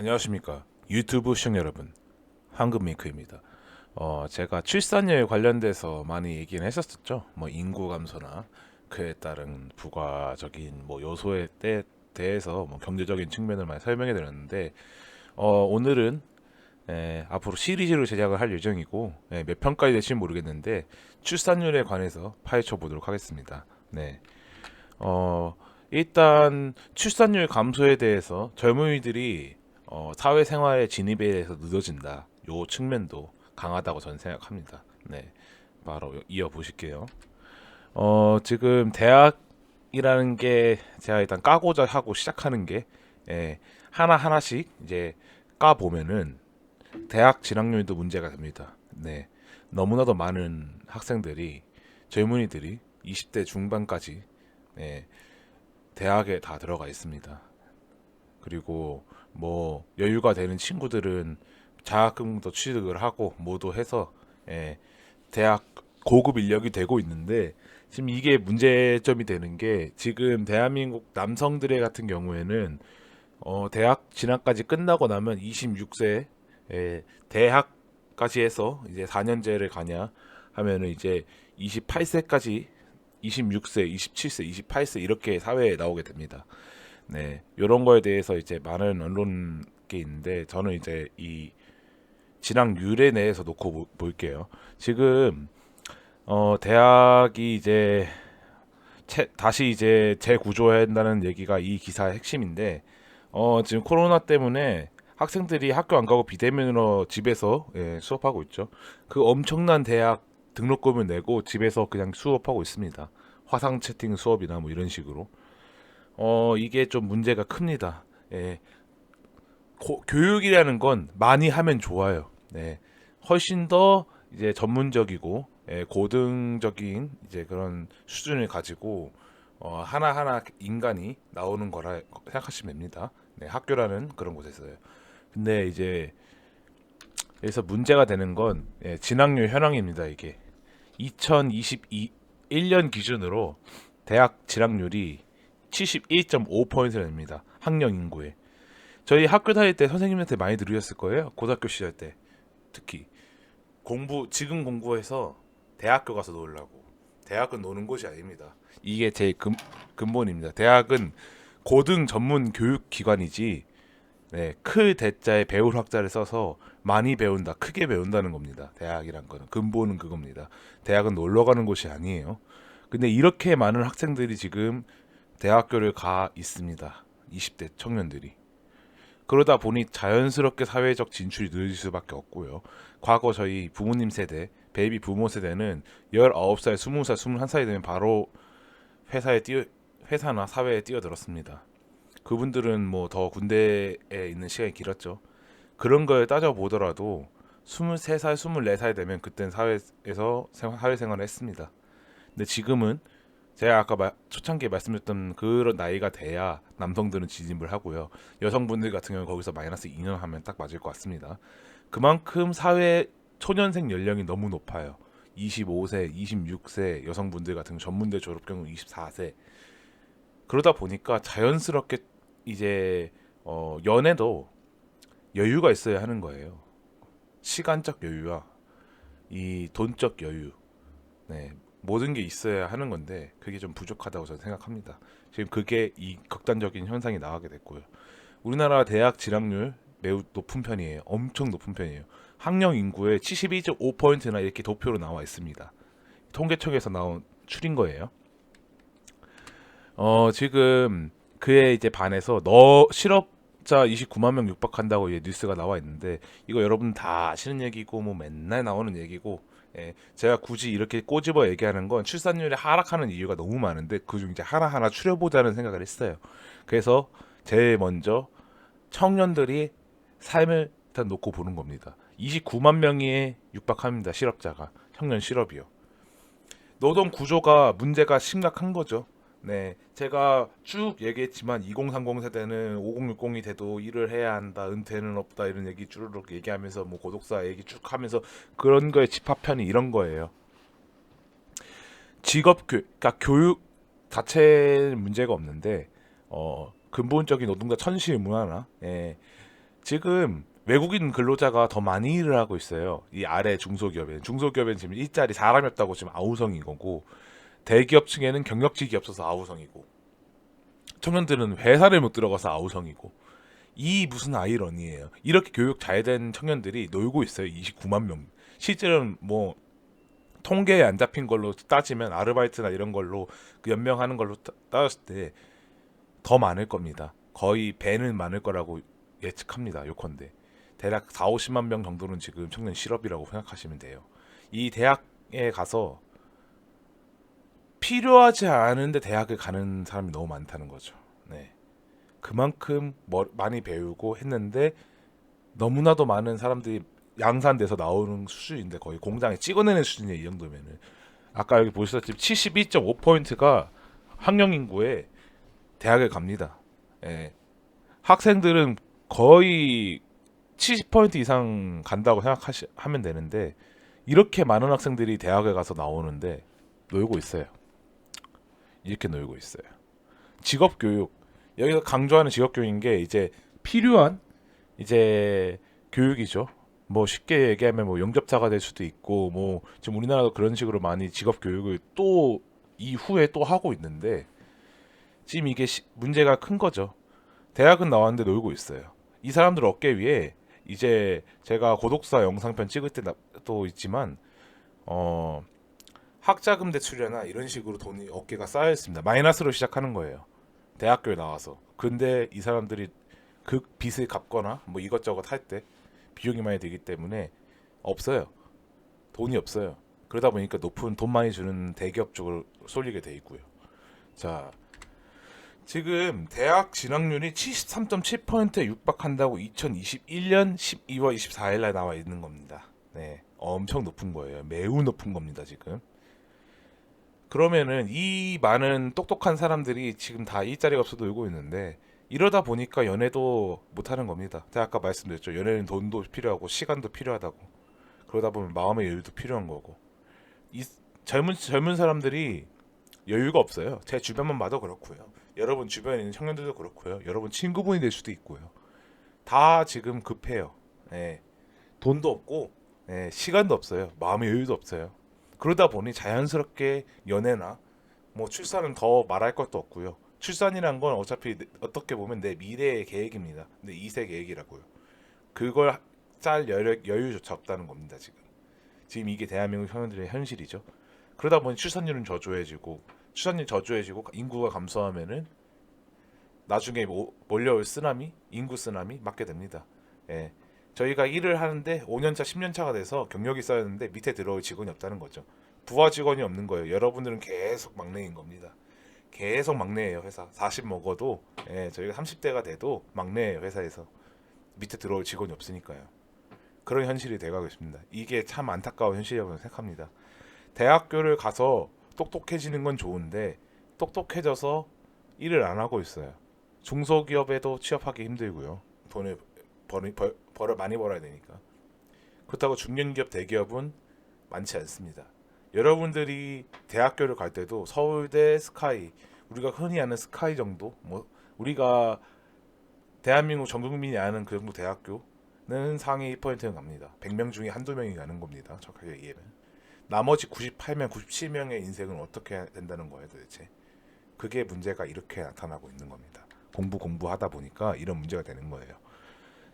안녕하십니까 유튜브 시청 여러분 황금메이크입니다. 어 제가 출산율 관련돼서 많이 얘기는 했었었죠. 뭐 인구 감소나 그에 따른 부가적인 뭐 요소에 대- 대해서 뭐 경제적인 측면을 많이 설명해 드렸는데 어 오늘은 에, 앞으로 시리즈로 제작을 할 예정이고 예, 몇 편까지 될지 모르겠는데 출산율에 관해서 파헤쳐 보도록 하겠습니다. 네. 어 일단 출산율 감소에 대해서 젊은이들이 어, 사회생활의 진입에 대해서 늦어진다. 요 측면도 강하다고 저는 생각합니다. 네, 바로 이어 보실게요. 어, 지금 대학이라는 게 제가 일단 까고자 하고 시작하는 게 예, 하나 하나씩 이제 까 보면은 대학 진학률도 문제가 됩니다. 네, 너무나도 많은 학생들이 젊은이들이 20대 중반까지 예, 대학에 다 들어가 있습니다. 그리고 뭐 여유가 되는 친구들은 장학금도 취득을 하고 모두 해서 예, 대학 고급 인력이 되고 있는데 지금 이게 문제점이 되는 게 지금 대한민국 남성들의 같은 경우에는 어, 대학 진학까지 끝나고 나면 26세 에 대학까지 해서 이제 4년제를 가냐 하면은 이제 28세까지 26세, 27세, 28세 이렇게 사회에 나오게 됩니다. 네, 이런 거에 대해서 이제 많은 언론이 있는데 저는 이제 이 진학률에 대해서 놓고 보- 볼게요. 지금 어 대학이 이제 채- 다시 이제 재구조해야 한다는 얘기가 이 기사의 핵심인데 어 지금 코로나 때문에 학생들이 학교 안 가고 비대면으로 집에서 예, 수업하고 있죠. 그 엄청난 대학 등록금을 내고 집에서 그냥 수업하고 있습니다. 화상 채팅 수업이나 뭐 이런 식으로. 어, 이게 좀 문제가 큽니다. 예. 고- 교육이라는 건 많이 하면 좋아요. 네. 훨씬 더 이제 전문적이고 예, 고등적인 이제 그런 수준을 가지고 어, 하나하나 인간이 나오는 거라 생각하시면 됩니다. 네, 학교라는 그런 곳에서요. 근데 이제 여기서 문제가 되는 건 예, 진학률 현황입니다. 이게 2021년 기준으로 대학 진학률이 71.5%가 됩니다. 학령 인구에. 저희 학교 다닐 때 선생님한테 많이 들으셨을 거예요. 고등학교 시절 때 특히 공부 지금 공부해서 대학교 가서 놀라고. 대학은 노는 곳이 아닙니다. 이게 제 근, 근본입니다. 대학은 고등 전문 교육 기관이지. 네, 클 대자에 배울 학자를 써서 많이 배운다, 크게 배운다는 겁니다. 대학이란 거는 근본은 그겁니다. 대학은 놀러 가는 곳이 아니에요. 근데 이렇게 많은 학생들이 지금 대학교를 가 있습니다. 20대 청년들이. 그러다 보니 자연스럽게 사회적 진출이 늦을 수밖에 없고요. 과거 저희 부모님 세대, 베이비 부모 세대는 19살, 20살, 21살이 되면 바로 회사에 뛰어 회사나 사회에 뛰어들었습니다. 그분들은 뭐 더 군대에 있는 시간이 길었죠. 그런 걸 따져 보더라도 23살, 24살 되면 그땐 사회에서 생- 사회생활을 했습니다. 근데 지금은 제가 아까 마- 초창기에 말씀드렸던 그런 나이가 돼야 남성들은 진입을 하고요. 여성분들 같은 경우 거기서 마이너스 2년 하면 딱 맞을 것 같습니다. 그만큼 사회 초년생 연령이 너무 높아요. 25세, 26세 여성분들 같은 전문대 졸업 경우 24세. 그러다 보니까 자연스럽게 이제 어, 연애도 여유가 있어야 하는 거예요. 시간적 여유와 이 돈적 여유. 네, 모든 게 있어야 하는 건데 그게 좀 부족하다고 저는 생각합니다. 지금 그게 이 극단적인 현상이 나가게 됐고요. 우리나라 대학 진학률 매우 높은 편이에요. 엄청 높은 편이에요. 학령 인구의 72.5%나 이렇게 도표로 나와 있습니다. 통계청에서 나온 추린 거예요. 어, 지금 그에 이제 반해서 너 실업 자 29만 명 육박한다고 이제 뉴스가 나와 있는데 이거 여러분 다 아시는 얘기고 뭐 맨날 나오는 얘기고 예, 제가 굳이 이렇게 꼬집어 얘기하는 건 출산율이 하락하는 이유가 너무 많은데 그중 이제 하나하나 추려보자는 생각을 했어요. 그래서 제일 먼저 청년들이 삶을 일단 놓고 보는 겁니다. 29만 명이 육박합니다. 실업자가 청년 실업이요. 노동 구조가 문제가 심각한 거죠. 네, 제가 쭉 얘기했지만 2030 세대는 5060이 돼도 일을 해야 한다, 은퇴는 없다 이런 얘기 쭈르륵 얘기하면서 뭐 고독사 얘기 쭉 하면서 그런 거에 집합편이 이런 거예요. 직업 교, 그러니까 교육 자체는 문제가 없는데 어 근본적인 노동자 천실 문화나 예, 지금 외국인 근로자가 더 많이 일을 하고 있어요. 이 아래 중소기업에는 중소기업에는 지금 일자리 사람이 없다고 지금 아우성인 거고 대기업층에는 경력직이 없어서 아우성이고 청년들은 회사를 못 들어가서 아우성이고 이 무슨 아이러니예요. 이렇게 교육 잘 된 청년들이 놀고 있어요. 29만 명. 실제로는 뭐 통계에 안 잡힌 걸로 따지면 아르바이트나 이런 걸로 그 연명하는 걸로 따- 따졌을 때 더 많을 겁니다. 거의 배는 많을 거라고 예측합니다. 요컨대 대략 4, 50만 명 정도는 지금 청년 실업이라고 생각하시면 돼요. 이 대학에 가서 필요하지 않은데 대학을 가는 사람이 너무 많다는 거죠. 네. 그만큼 뭐, 많이 배우고 했는데 너무나도 많은 사람들이 양산돼서 나오는 수준인데 거의 공장에 찍어내는 수준이에요. 이 정도면은 아까 여기 보셨다시피 72.5 포인트가 학령 인구에 대학을 갑니다. 예. 학생들은 거의 70포인트 이상 간다고 생각하면 되는데 이렇게 많은 학생들이 대학에 가서 나오는데 놀고 있어요. 이렇게 놀고 있어요. 직업 교육 여기서 강조하는 직업 교육인 게 이제 필요한 이제 교육이죠. 뭐 쉽게 얘기하면 뭐 영접자가 될 수도 있고 뭐 지금 우리나라도 그런 식으로 많이 직업 교육을 또 이후에 또 하고 있는데 지금 이게 시- 문제가 큰 거죠. 대학은 나왔는데 놀고 있어요. 이 사람들 얻기 위해 이제 제가 고독사 영상편 찍을 때도 있지만 어 학자금 대출이나 이런 식으로 돈이 어깨가 쌓여 있습니다. 마이너스로 시작하는 거예요. 대학교에 나와서. 근데 이 사람들이 그 빚을 갚거나 뭐 이것저것 할 때 비용이 많이 들기 때문에 없어요. 돈이 없어요. 그러다 보니까 높은 돈 많이 주는 대기업 쪽으로 쏠리게 돼 있고요. 자, 지금 대학 진학률이 73.7%에 육박한다고 2021년 12월 24일 날 나와 있는 겁니다. 네. 엄청 높은 거예요. 매우 높은 겁니다, 지금. 그러면은 이 많은 똑똑한 사람들이 지금 다 일자리가 없어 놀고 있는데 이러다 보니까 연애도 못 하는 겁니다. 제가 아까 말씀드렸죠. 연애는 돈도 필요하고 시간도 필요하다고. 그러다 보면 마음의 여유도 필요한 거고. 이 젊은 젊은 사람들이 여유가 없어요. 제 주변만 봐도 그렇고요. 여러분 주변에 있는 청년들도 그렇고요. 여러분 친구분이 될 수도 있고요. 다 지금 급해요. 예. 돈도 없고 예, 시간도 없어요. 마음의 여유도 없어요. 그러다 보니 자연스럽게 연애나 뭐 출산은 더 말할 것도 없고요. 출산이란 건 어차피 내- 어떻게 보면 내 미래의 계획입니다. 내 이세 계획이라고요. 그걸 짤 여력, 여유조차 없다는 겁니다. 지금 지금 이게 대한민국 청년들의 현실이죠. 그러다 보니 출산율은 저조해지고 출산율 저조해지고 인구가 감소하면은 나중에 뭐 몰려올 쓰나미, 인구 쓰나미 맞게 됩니다. 예. 저희가 일을 하는데 5년차, 10년차가 돼서 경력이 쌓였는데 밑에 들어올 직원이 없다는 거죠. 부하 직원이 없는 거예요. 여러분들은 계속 막내인 겁니다. 계속 막내예요, 회사. 40 먹어도 예, 저희가 30대가 돼도 막내예요, 회사에서. 밑에 들어올 직원이 없으니까요. 그런 현실이 돼가고 있습니다. 이게 참 안타까운 현실이라고 생각합니다. 대학교를 가서 똑똑해지는 건 좋은데 똑똑해져서 일을 안 하고 있어요. 중소기업에도 취업하기 힘들고요. 돈을 벌, 벌, 벌을 많이 벌어야 되니까. 그렇다고 중견기업, 대기업은 많지 않습니다. 여러분들이 대학교를 갈 때도 서울대 스카이, 우리가 흔히 아는 스카이 정도, 뭐 우리가 대한민국 전 국민이 아는 그 정도 대학교는 상위 1%는 갑니다. 100명 중에 한두 명이 가는 겁니다. 정확하게 얘기하면. 나머지 98명, 97명의 인생은 어떻게 된다는 거예요, 도대체? 그게 문제가 이렇게 나타나고 있는 겁니다. 공부 공부하다 보니까 이런 문제가 되는 거예요.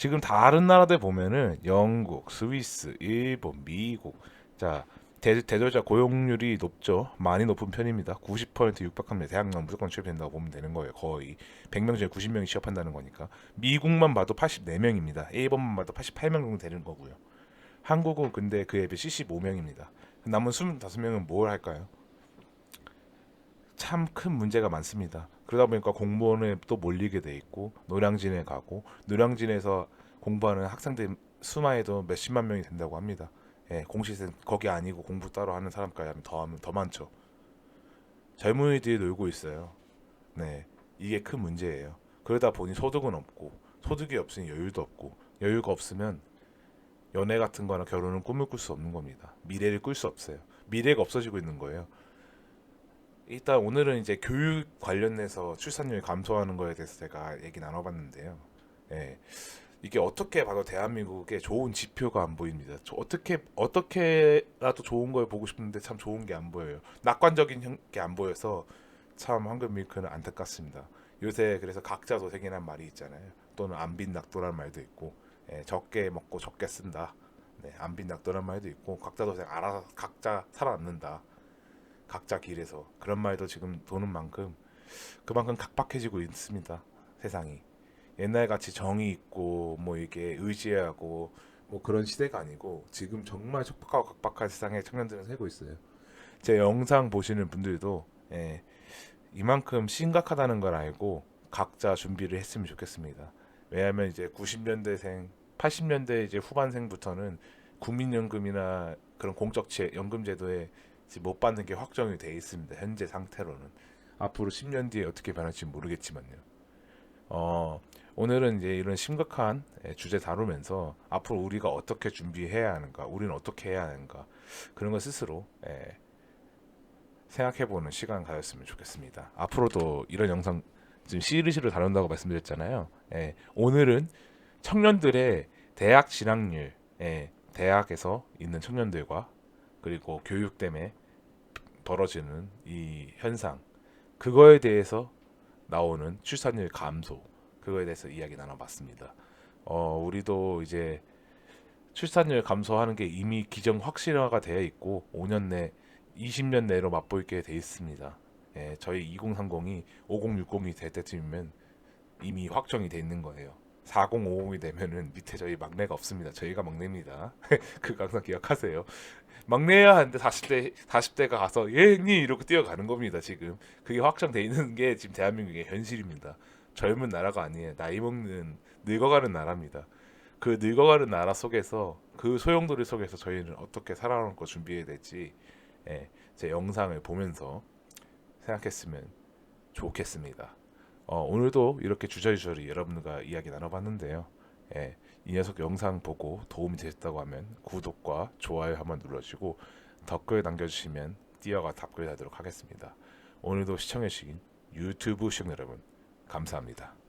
지금 다른 나라들 보면은 영국, 스위스, 일본, 미국 자 대, 대졸자 고용률이 높죠. 많이 높은 편입니다. 90% 육박합니다. 대학 나면 무조건 취업된다고 보면 되는 거예요. 거의 100명 중에 90명이 취업한다는 거니까. 미국만 봐도 84명입니다. 일본만 봐도 88명 정도 되는 거고요. 한국은 근데 그에 비해 75명입니다. 남은 25명은 뭘 할까요? 참 큰 문제가 많습니다. 그러다 보니까 공무원에 또 몰리게 돼 있고 노량진에 가고 노량진에서 공부하는 학생들 수만 해도 몇십만 명이 된다고 합니다. 예, 공시생 거기 아니고 공부 따로 하는 사람까지 하면 더 하면 더 많죠. 젊은이들이 놀고 있어요. 네, 이게 큰 문제예요. 그러다 보니 소득은 없고 소득이 없으니 여유도 없고 여유가 없으면 연애 같은 거나 결혼은 꿈을 꿀 수 없는 겁니다. 미래를 꿀 수 없어요. 미래가 없어지고 있는 거예요. 일단 오늘은 이제 교육 관련해서 출산율 감소하는 거에 대해서 제가 얘기 나눠봤는데요. 예. 이게 어떻게 봐도 대한민국의 좋은 지표가 안 보입니다. 저 어떻게 어떻게라도 좋은 걸 보고 싶은데 참 좋은 게 안 보여요. 낙관적인 게 안 보여서 참 황금 밀크는 안타깝습니다. 요새 그래서 각자 도생이란 말이 있잖아요. 또는 안빈 낙도란 말도 있고 예, 적게 먹고 적게 쓴다. 네, 안빈 낙도란 말도 있고 각자 도생 알아서 각자 살아남는다. 각자 길에서 그런 말도 지금 도는 만큼 그만큼 각박해지고 있습니다. 세상이. 옛날 같이 정이 있고 뭐 이게 의지하고 뭐 그런 시대가 아니고 지금 정말 촉박하고 각박한 세상에 청년들은 살고 있어요. 제 영상 보시는 분들도 예, 이만큼 심각하다는 걸 알고 각자 준비를 했으면 좋겠습니다. 왜냐하면 이제 90년대생, 80년대 이제 후반생부터는 국민연금이나 그런 공적체 연금 제도에 이제 못 받는 게 확정이 돼 있습니다. 현재 상태로는 앞으로 10년 뒤에 어떻게 변할지 모르겠지만요. 어, 오늘은 이제 이런 심각한 예, 주제 다루면서 앞으로 우리가 어떻게 준비해야 하는가, 우리는 어떻게 해야 하는가 그런 걸 스스로 예, 생각해보는 시간 가졌으면 좋겠습니다. 앞으로도 이런 영상 지금 시리즈로 다룬다고 말씀드렸잖아요. 예, 오늘은 청년들의 대학 진학률, 예, 대학에서 있는 청년들과 그리고 교육 때문에 벌어지는 이 현상, 그거에 대해서 나오는 출산율 감소, 그거에 대해서 이야기 나눠봤습니다. 어, 우리도 이제 출산율 감소하는 게 이미 기정 확실화가 되어 있고 5년 내 20년 내로 맛보이게 돼 있습니다. 예, 저희 2030이 5060이 될 때쯤이면 이미 확정이 돼 있는 거예요. 4050이 되면은 밑에 저희 막내가 없습니다. 저희가 막내입니다. 그거 항상 기억하세요. 막내야 하는데 40대 40대가 가서 예 형님 이러고 뛰어가는 겁니다. 지금 그게 확정돼 있는 게 지금 대한민국의 현실입니다. 젊은 나라가 아니에요. 나이 먹는 늙어가는 나라입니다. 그 늙어가는 나라 속에서 그 소용돌이 속에서 저희는 어떻게 살아남을 거 준비해야 될지 예, 제 영상을 보면서 생각했으면 좋겠습니다. 어, 오늘도 이렇게 주저리주저리 여러분과 이야기 나눠봤는데요. 예, 이 녀석 영상 보고 도움이 되셨다고 하면 구독과 좋아요 한번 눌러주시고 댓글 남겨주시면 뛰어가 답글 하도록 하겠습니다. 오늘도 시청해주신 유튜브 시청 여러분 감사합니다.